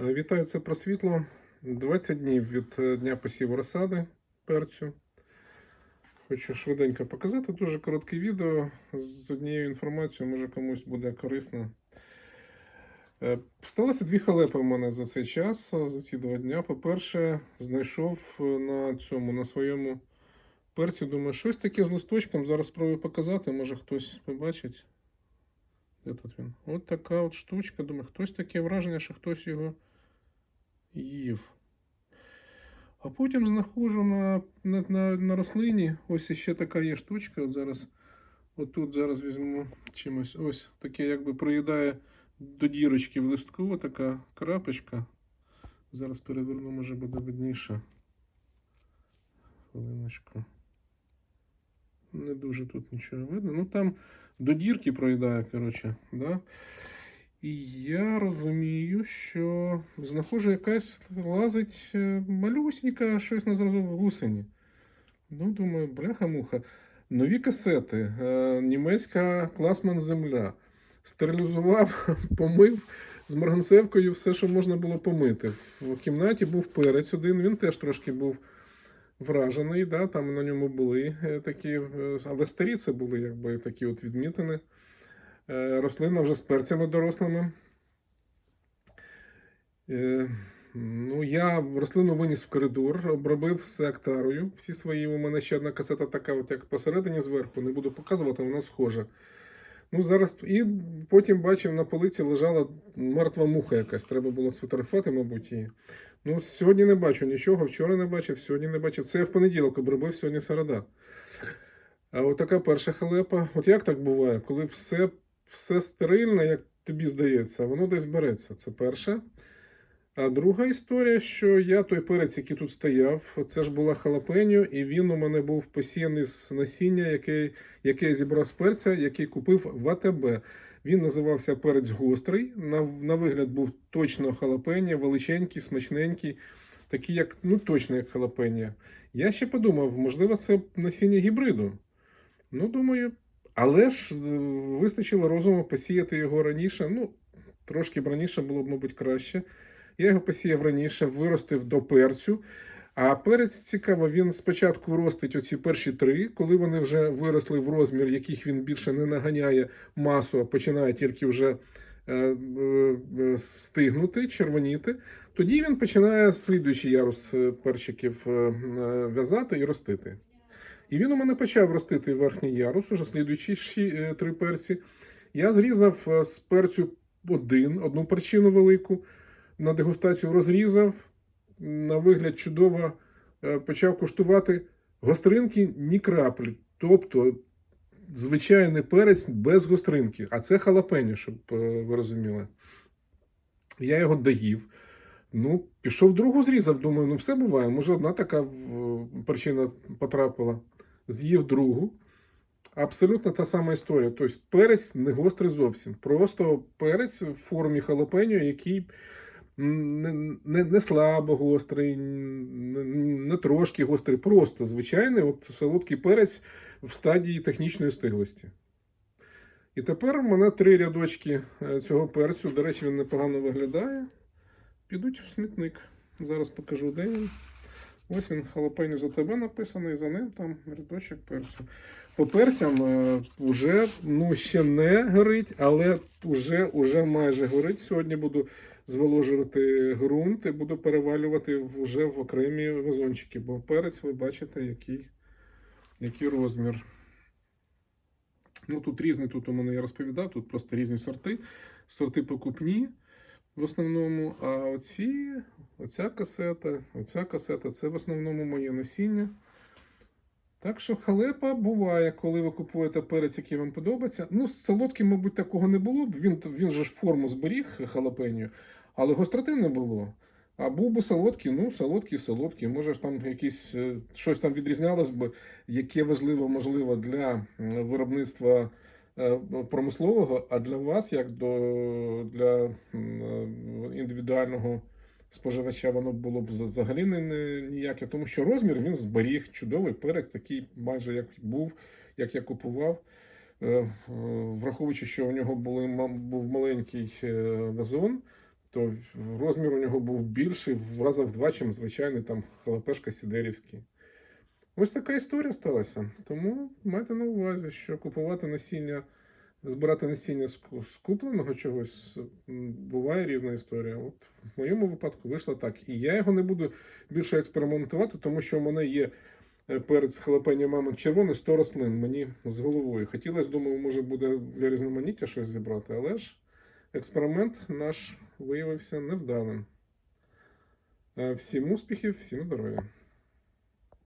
Е, Вітаю, це про світло. 20 днів від е, дня посіву розсади перцю. Хочу швиденько показати дуже коротке відео з однією інформацією, може комусь буде корисно. Е, Сталося дві халепи в мене за цей час, за ці два дня. По-перше, знайшов на цьому, на своєму перці, думаю, щось таке з листочком. Зараз спробую показати, може хтось побачить. Де він? От така от штучка. Думаю, хтось таке враження, що хтось його їв. А потім знаходжу на, на, на, на рослині. Ось іще така є штучка. От зараз, от тут зараз візьму чимось. Ось таке, якби проїдає до дірочки в листку. Така крапочка. Зараз переверну, може буде видніше. Хвилиночку. Не дуже тут нічого видно. Ну там до дірки проїдає, коротше, да? І я розумію, що знаходжу якась лазить е, малюсінька щось на зразок гусені. Ну, думаю, бляха-муха. Нові касети, е, німецька класман земля. Стерилізував, помив з марганцевкою все, що можна було помити. В кімнаті був перець один, він теж трошки був вражений. Да? Там на ньому були е, такі, е, але старі це були якби такі от відмітини. Е, Рослина вже з перцями дорослими. Ну, я рослину виніс в коридор, обробив все актарою. Всі свої. У мене ще одна касета така, от як посередині зверху, не буду показувати, вона схожа. Ну, зараз і потім бачив, на полиці лежала мертва муха якась. Треба було сфотографувати, мабуть, її. Ну, сьогодні не бачу нічого, вчора не бачив, сьогодні не бачив. Це я в понеділок обробив, сьогодні середа. А от така перша халепа. От як так буває, коли все, все стерильне, як тобі здається, воно десь береться. Це перше. А друга історія, що я той перець, який тут стояв, це ж була халапеньо, і він у мене був посіяний з насіння, яке, яке я зібрав з перця, який купив в АТБ. Він називався перець гострий. На, на вигляд був точно халапеньо, величенький, смачненький, такий, як, ну точно як халапеньо. Я ще подумав, можливо, це насіння гібриду. Ну, думаю, але ж е, вистачило розуму посіяти його раніше. Ну, трошки б раніше було б, мабуть, краще. Я його посіяв раніше, виростив до перцю. А перець цікаво, він спочатку ростить оці перші три, коли вони вже виросли в розмір, яких він більше не наганяє масу, а починає тільки вже е, е, стигнути, червоніти. Тоді він починає слідуючий ярус е, перчиків е, е, в'язати і ростити. І він у мене почав ростити верхній ярус, уже слідуючі е, три перці. Я зрізав е, з перцю один, одну перчину велику на дегустацію розрізав, на вигляд чудово е, почав куштувати гостринки ні краплі. Тобто звичайний перець без гостринки. А це халапеньо, щоб е, ви розуміли. Я його доїв. Ну, пішов другу зрізав, думаю, ну все буває. Може, одна така причина потрапила. З'їв другу. Абсолютно та сама історія. Тобто перець не гострий зовсім. Просто перець в формі халапеньо, який не, не, не слабо гострий, не, не трошки гострий, просто звичайний от солодкий перець в стадії технічної стиглості. І тепер у мене три рядочки е, цього перцю. До речі, він непогано виглядає. Підуть в смітник. Зараз покажу, де він. Ось він халапеньо за тебе написаний, за ним там рядочок перцю. По перцям е, вже ну, ще не горить, але вже, вже майже горить. Сьогодні буду зволожувати ґрунт і буду перевалювати вже в окремі вазончики, бо перець ви бачите, який, який розмір. Ну, тут різні, тут у мене я розповідав, тут просто різні сорти. Сорти покупні в основному. А оці, оця касета, оця касета це в основному моє насіння. Так що халепа буває, коли ви купуєте перець, який вам подобається. Ну, з солодким, мабуть, такого не було б. Він, він же ж форму зберіг халапеньо, але гостроти не було. А був би солодкий, ну, солодкий, солодкий. Може ж там якісь е, щось там відрізнялось би, яке важливо, можливо, для виробництва е, промислового, а для вас, як до, для е, індивідуального споживача, воно було б взагалі не, не ніяке, тому що розмір він зберіг чудовий перець, такий майже як був, як я купував. Е, е, Враховуючи, що у нього були, був маленький е, вазон, то розмір у нього був більший в раза в два, чим звичайний там халапешка сідерівський. Ось така історія сталася. Тому майте на увазі, що купувати насіння, збирати насіння з купленого чогось буває різна історія. От в моєму випадку вийшло так. І я його не буду більше експериментувати, тому що в мене є е, перець халапеньо мамонт червоний 100 рослин мені з головою. Хотілося, думаю, може буде для різноманіття щось зібрати, але ж експеримент наш виявився невдалим. Е, Всім успіхів, всім здоров'я.